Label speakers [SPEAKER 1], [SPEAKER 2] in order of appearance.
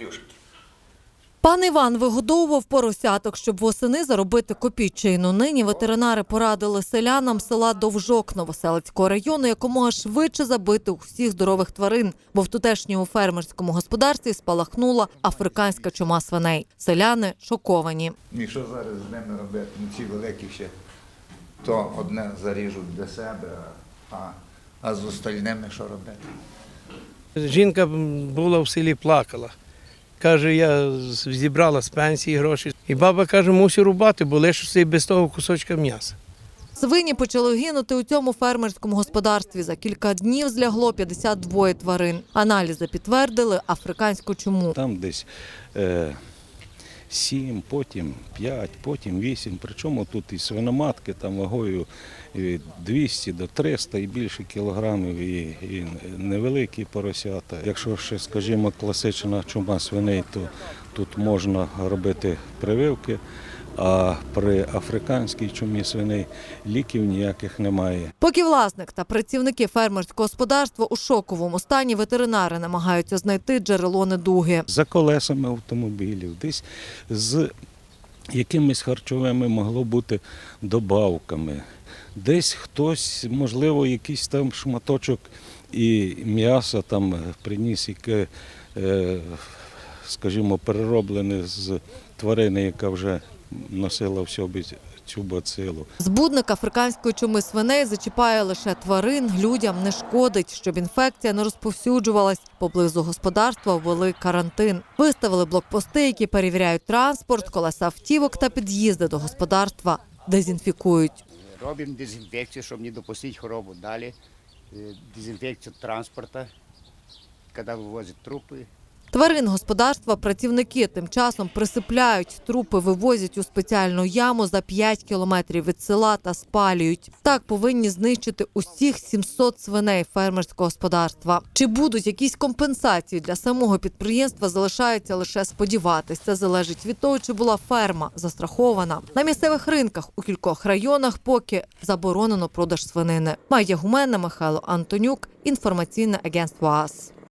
[SPEAKER 1] Рюшки.
[SPEAKER 2] Пан Іван вигодовував поросяток, щоб восени заробити копійчину. Нині ветеринари порадили селянам села Довжок Новоселицького району якомога швидше забити усіх здорових тварин, бо в тутешньому фермерському господарстві спалахнула африканська чума свиней. Селяни шоковані.
[SPEAKER 3] І що зараз з ними робити? Ну, ці великі ще то одне заріжуть для себе, а, а з остальними що робити?
[SPEAKER 4] Жінка була в селі, плакала. Каже, я зібрала з пенсії гроші. І баба каже, мусю рубати, бо лишився і без того кусочка м'яса.
[SPEAKER 2] Свині почали гинути у цьому фермерському господарстві. За кілька днів злягло 52 тварин. Аналізи підтвердили африканську чуму.
[SPEAKER 5] Там десь е, 7, потім п'ять, потім вісім. Причому тут і свиноматки там вагою від 200 до 300 і більше кілограмів, і, і невеликі поросята. Якщо ще, скажімо, класична чума свиней, то тут можна робити прививки. А при африканській чумі свиней ліків ніяких немає.
[SPEAKER 2] Поки власник та працівники фермерського господарства у шоковому стані ветеринари намагаються знайти джерело недуги.
[SPEAKER 5] за колесами автомобілів, десь з якимись харчовими могло бути добавками. Десь хтось, можливо, якийсь там шматочок і м'яса там приніс, яке, е, скажімо, перероблене з тварини, яка вже носила в собі цю бацилу.
[SPEAKER 2] Збудник африканської чуми свиней зачіпає лише тварин, людям не шкодить, щоб інфекція не розповсюджувалась. Поблизу господарства ввели карантин. Виставили блокпости, які перевіряють транспорт, колеса автівок та під'їзди до господарства дезінфікують.
[SPEAKER 6] Робимо дезінфекцію, щоб не допустити хворобу. Далі е, дезінфекцію транспорту, коли вивозять трупи.
[SPEAKER 2] Тварин господарства працівники тим часом присипляють трупи, вивозять у спеціальну яму за 5 кілометрів від села та спалюють. Так повинні знищити усіх 700 свиней фермерського господарства. Чи будуть якісь компенсації для самого підприємства? Залишається лише сподіватись. Це залежить від того, чи була ферма застрахована. На місцевих ринках у кількох районах поки заборонено продаж свинини. Майя Гумена, Михайло Антонюк. Інформаційне агентство АС.